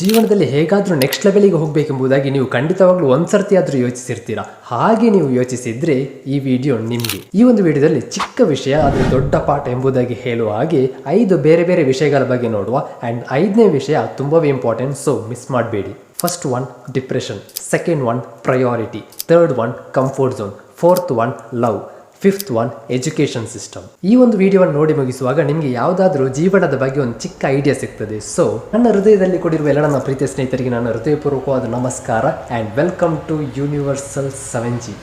ಜೀವನದಲ್ಲಿ ಹೇಗಾದರೂ ನೆಕ್ಸ್ಟ್ ಲೆವೆಲಿಗೆ ಹೋಗಬೇಕೆಂಬುದಾಗಿ ನೀವು ಖಂಡಿತವಾಗ್ಲೂ ಒಂದ್ಸರ್ತಿ ಆದರೂ ಯೋಚಿಸಿರ್ತೀರಾ? ಹಾಗೆ ನೀವು ಯೋಚಿಸಿದ್ರೆ ಈ ವಿಡಿಯೋ ನಿಮಗೆ. ಈ ಒಂದು ವಿಡಿಯೋದಲ್ಲಿ ಚಿಕ್ಕ ವಿಷಯ, ಆದರೆ ದೊಡ್ಡ ಪಾಠ ಎಂಬುದಾಗಿ ಹೇಳುವ ಹಾಗೆ ಐದು ಬೇರೆ ಬೇರೆ ವಿಷಯಗಳ ಬಗ್ಗೆ ನೋಡುವ ಆ್ಯಂಡ್ ಐದನೇ ವಿಷಯ ತುಂಬವೇ ಇಂಪಾರ್ಟೆಂಟ್ ಸೊ ಮಿಸ್ ಮಾಡಬೇಡಿ. First one depression second one priority third one comfort zone fourth one love fifth one education system ಈ ಒಂದು ವಿಡಿಯೋವನ್ನು ನೋಡಿ ಮುಗಿಸುವಾಗ ನಿಮಗೆ ಯಾವುದಾದ್ರೂ ಜೀವನದ ಬಗ್ಗೆ ಒಂದು ಚಿಕ್ಕ ಐಡಿಯಾ ಸಿಗ್ತದೆ. ಸೊ ನನ್ನ ಹೃದಯದಲ್ಲಿ ಕೊಡಿರುವ ಎಲ್ಲ ನನ್ನ ಪ್ರೀತಿಯ ಸ್ನೇಹಿತರಿಗೆ ನನ್ನ ಹೃದಯಪೂರ್ವಕವಾದ ನಮಸ್ಕಾರ and welcome to universal seven G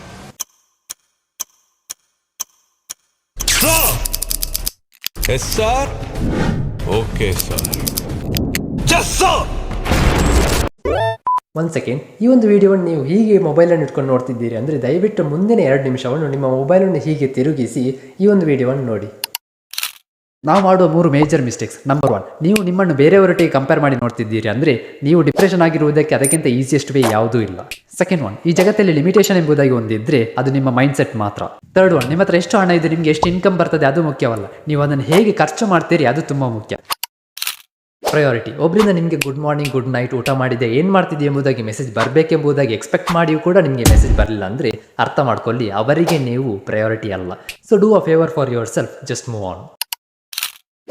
S sir okay sir ಒಂದು ಸೆಕೆಂಡ್ ಈ ಒಂದು ವಿಡಿಯೋವನ್ನು ನೀವು ಹೀಗೆ ಮೊಬೈಲನ್ನು ಇಟ್ಕೊಂಡು ನೋಡ್ತಿದ್ದೀರಿ ಅಂದರೆ ದಯವಿಟ್ಟು ಮುಂದಿನ ಎರಡು ನಿಮಿಷವನ್ನು ನಿಮ್ಮ ಮೊಬೈಲನ್ನು ಹೀಗೆ ತಿರುಗಿಸಿ ಈ ಒಂದು ವಿಡಿಯೋವನ್ನು ನೋಡಿ. ನಾವು ಮಾಡುವ ಮೂರು ಮೇಜರ್ ಮಿಸ್ಟೇಕ್ಸ್ ನಂಬರ್ ಒನ್ ನೀವು ನಿಮ್ಮನ್ನು ಬೇರೆಯವರೊಟ್ಟಿಗೆ ಕಂಪೇರ್ ಮಾಡಿ ನೋಡ್ತಿದ್ದೀರಿ ಅಂದರೆ ನೀವು ಡಿಪ್ರೆಷನ್ ಆಗಿರುವುದಕ್ಕೆ ಅದಕ್ಕಿಂತ ಈಸಿಯೆಸ್ಟ್ ವೇ ಯಾವುದೂ ಇಲ್ಲ. ಸೆಕೆಂಡ್ ಒನ್ ಈ ಜಗತ್ತಲ್ಲಿ ಲಿಮಿಟೇಷನ್ ಎಂಬುದಾಗಿ ಒಂದಿದ್ರೆ ಅದು ನಿಮ್ಮ ಮೈಂಡ್ ಸೆಟ್ ಮಾತ್ರ. ತರ್ಡ್ ಒನ್ ನಿಮ್ಮ ಹತ್ರ ಎಷ್ಟು ಹಣ ಇದೆ, ನಿಮಗೆ ಎಷ್ಟು ಇನ್ಕಮ್ ಬರ್ತದೆ ಅದು ಮುಖ್ಯವಲ್ಲ. ನೀವು ಅದನ್ನು ಹೇಗೆ ಖರ್ಚು ಮಾಡ್ತೀರಿ ಅದು ತುಂಬ ಮುಖ್ಯ. ಪ್ರಯಾರಿಟಿ ಒಬ್ಬರಿಂದ ನಿಮಗೆ ಗುಡ್ ಮಾರ್ನಿಂಗ್ ಗುಡ್ ನೈಟ್ ಊಟ ಮಾಡಿದೆ ಏನು ಮಾಡ್ತಿದೆ ಎಂಬುದಾಗಿ ಮೆಸೇಜ್ ಬರಬೇಕೆಂಬುದಾಗಿ ಎಕ್ಸ್ಪೆಕ್ಟ್ ಮಾಡಿಯೂ ಕೂಡ ನಿಮಗೆ ಮೆಸೇಜ್ ಬರಲಿಲ್ಲ ಅಂದರೆ ಅರ್ಥ ಮಾಡ್ಕೊಳ್ಳಿ, ಅವರಿಗೆ ನೀವು ಪ್ರಯಾರಿಟಿ ಅಲ್ಲ. So do a favour for yourself just move on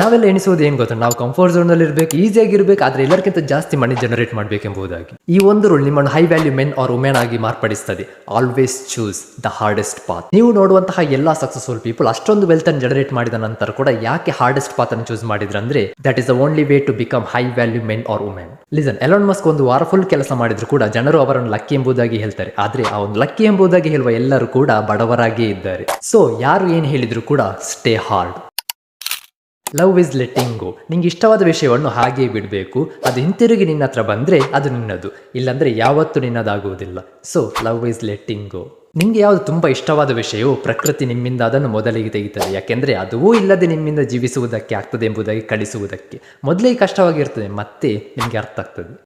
ನಾವೆಲ್ಲ ಎಣಿಸುವುದು ಏನು ಗೊತ್ತಾ? ನಾವು ಕಂಫರ್ಟ್ ಝೋನಲ್ಲಿ ಇರಬೇಕು ಈಸಿಯಾಗಿರ್ಬೇಕು ಆದ್ರೆ ಎಲ್ಲರಿಗಿಂತ ಜಾಸ್ತಿ ಮನಿ ಜನರೇಟ್ ಮಾಡಬೇಕೆಂಬುದಾಗಿ ಈ ಒಂದು ರೂಲ್ ನಿಮ್ಮನ್ನು high value men or women ಆಗಿ ಮಾರ್ಪಡಿಸ್ತದೆ. Always choose the hardest path ನೀವು ನೋಡುವಂತಹ ಎಲ್ಲಾ ಸಕ್ಸಸ್ಫುಲ್ ಪೀಪಲ್ ಅಷ್ಟೊಂದು ವೆಲ್ತ್ ಅನ್ನು ಜನರೇಟ್ ಮಾಡಿದ ನಂತರ ಕೂಡ ಯಾಕೆ ಹಾರ್ಡೆಸ್ಟ್ ಪಾತ್ ಅನ್ನು ಚೂಸ್ ಮಾಡಿದ್ರೆ ಅಂದ್ರೆ that is the only way to become high value men or women listen Elon Musk ಒಂದು ವಾರ ಫುಲ್ ಕೆಲಸ ಮಾಡಿದ್ರು ಕೂಡ ಜನರು ಅವರನ್ನು ಲಕ್ಕಿ ಎಂಬುದಾಗಿ ಹೇಳ್ತಾರೆ. ಆದ್ರೆ ಆ ಒಂದು ಲಕ್ಕಿ ಎಂಬುದಾಗಿ ಹೇಳುವ ಎಲ್ಲರೂ ಕೂಡ ಬಡವರಾಗಿಯೇ ಇದ್ದಾರೆ. ಸೊ ಯಾರು ಏನು ಹೇಳಿದ್ರು ಕೂಡ stay hard love is letting go ನಿಂಗೆ ಇಷ್ಟವಾದ ವಿಷಯವನ್ನು ಹಾಗೆಯೇ ಬಿಡಬೇಕು. ಅದು ಹಿಂತಿರುಗಿ ನಿನ್ನ ಹತ್ರ ಬಂದರೆ ಅದು ನಿನ್ನದು. ಇಲ್ಲಾಂದರೆ ಯಾವತ್ತೂ ನಿನ್ನದಾಗುವುದಿಲ್ಲ. So love is letting go ನಿಮಗೆ ಯಾವುದು ತುಂಬ ಇಷ್ಟವಾದ ವಿಷಯವು, ಪ್ರಕೃತಿ ನಿಮ್ಮಿಂದ ಅದನ್ನು ಮೊದಲಿಗೆ ತೆಗಿತದೆ. ಯಾಕೆಂದರೆ ಅದೂ ಇಲ್ಲದೆ ನಿಮ್ಮಿಂದ ಜೀವಿಸುವುದಕ್ಕೆ ಆಗ್ತದೆ ಎಂಬುದಾಗಿ ಕಳಿಸುವುದಕ್ಕೆ ಮೊದಲೇ ಕಷ್ಟವಾಗಿರ್ತದೆ, ಮತ್ತೆ ನಿಮಗೆ ಅರ್ಥ ಆಗ್ತದೆ.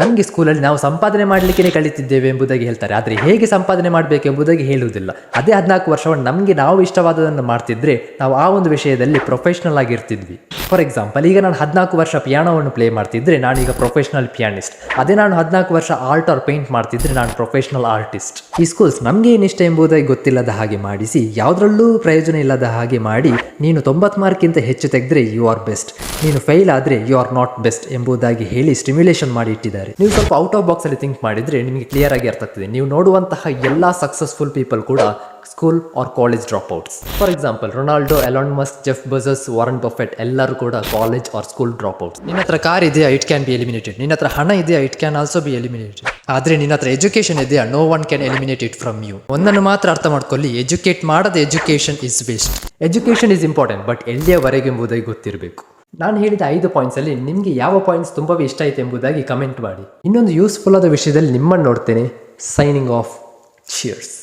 ನಮಗೆ ಸ್ಕೂಲಲ್ಲಿ ನಾವು ಸಂಪಾದನೆ ಮಾಡಲಿಕ್ಕೆ ಕಲಿತಿದ್ದೇವೆ ಎಂಬುದಾಗಿ ಹೇಳ್ತಾರೆ. ಆದರೆ ಹೇಗೆ ಸಂಪಾದನೆ ಮಾಡಬೇಕು ಎಂಬುದಾಗಿ ಹೇಳುವುದಿಲ್ಲ. ಅದೇ ಹದಿನಾಲ್ಕು ವರ್ಷವನ್ನು ನಮಗೆ ನಾವು ಇಷ್ಟವಾದದನ್ನು ಮಾಡ್ತಿದ್ರೆ ನಾವು ಆ ಒಂದು ವಿಷಯದಲ್ಲಿ ಪ್ರೊಫೆಷ್ನಲ್ ಆಗಿರ್ತಿದ್ವಿ. ಫಾರ್ ಎಕ್ಸಾಂಪಲ್ ಈಗ ನಾನು ಹದಿನಾಲ್ಕು ವರ್ಷ ಪಿಯಾನೋವನ್ನು ಪ್ಲೇ ಮಾಡ್ತಿದ್ರೆ ನಾನೀಗ ಪ್ರೊಫೆಷ್ನಲ್ ಪಿಯಾನಿಸ್ಟ್ ಅದೇ ನಾನು ಹದಿನಾಲ್ಕು ವರ್ಷ ಆರ್ಟ್ ಆರ್ ಪೇಂಟ್ ಮಾಡ್ತಿದ್ರೆ ನಾನು ಪ್ರೊಫೆಷ್ನಲ್ ಆರ್ಟಿಸ್ಟ್ ಈ ಸ್ಕೂಲ್ಸ್ ನಮಗೆ ಏನಿಷ್ಟ ಎಂಬುದಾಗಿ ಗೊತ್ತಿಲ್ಲದ ಹಾಗೆ ಮಾಡಿಸಿ, ಯಾವುದರಲ್ಲೂ ಪ್ರಯೋಜನ ಇಲ್ಲದ ಹಾಗೆ ಮಾಡಿ, ನೀನು ತೊಂಬತ್ತು ಮಾರ್ಕ್ಕಿಂತ ಹೆಚ್ಚು ತೆಗೆದ್ರೆ ಯು ಆರ್ ಬೆಸ್ಟ್ ನೀನು ಫೇಲ್ ಆದರೆ ಯು ಆರ್ ನಾಟ್ ಬೆಸ್ಟ್ ಎಂಬುದಾಗಿ ಹೇಳಿ ಸ್ಟಿಮ್ಯುಲೇಷನ್ ಮಾಡಿ ಇಟ್ಟಿದ್ದಾರೆ. ನೀವು ಸ್ವಲ್ಪ ಔಟ್ ಆಫ್ ಬಾಕ್ಸ್ ಅಲ್ಲಿ ಥಿಂಕ್ ಮಾಡಿದ್ರೆ ನಿಮಗೆ ಕ್ಲಿಯರ್ ಆಗಿ ಅರ್ಥ ಆಗ್ತದೆ. ನೀವು ನೋಡುವಂತಹ ಎಲ್ಲ ಸಕ್ಸಸ್ಫುಲ್ ಪೀಪಲ್ ಕೂಡ school or college dropouts for example Ronaldo Elon Musk Jeff Bezos Warren Buffett ಎಲ್ಲರೂ ಕೂಡ college or school dropouts ನಿನ್ನ ಹತ್ರ ಕಾರ್ ಇದೆಯಾ? ಇಟ್ ಕ್ಯಾನ್ ಬಿ ಎಲಿಮಿನೇಟೆಡ್ ನಿನ್ನ ಹತ್ರ ಹಣ ಇದೆಯಾ? It can also be eliminated ಆದ್ರೆ ನಿನ್ನ ಹತ್ರ ಎಜುಕೇಶನ್ ಇದೆಯಾ? No one can eliminate it from you ಒಂದನ್ನು ಮಾತ್ರ ಅರ್ಥ ಮಾಡ್ಕೊಳ್ಳಿ. ಎಜುಕೇಟ್ ಮಾಡದ education is best education is important but ಎಲ್ಲಿಯವರೆಗೆ ಎಂಬುದಾಗಿ ಗೊತ್ತಿರಬೇಕು. ನಾನು ಹೇಳಿದ ಐದು ಪಾಯಿಂಟ್ಸ್ ಅಲ್ಲಿ ನಿಮಗೆ ಯಾವ ಪಾಯಿಂಟ್ಸ್ ತುಂಬವೇ ಇಷ್ಟ ಆಯಿತು ಎಂಬುದಾಗಿ ಕಮೆಂಟ್ ಮಾಡಿ. ಇನ್ನೊಂದು ಯೂಸ್ಫುಲ್ ಆದ ವಿಷಯದಲ್ಲಿ ನಿಮ್ಮನ್ನು ನೋಡ್ತೇನೆ. Signing off cheers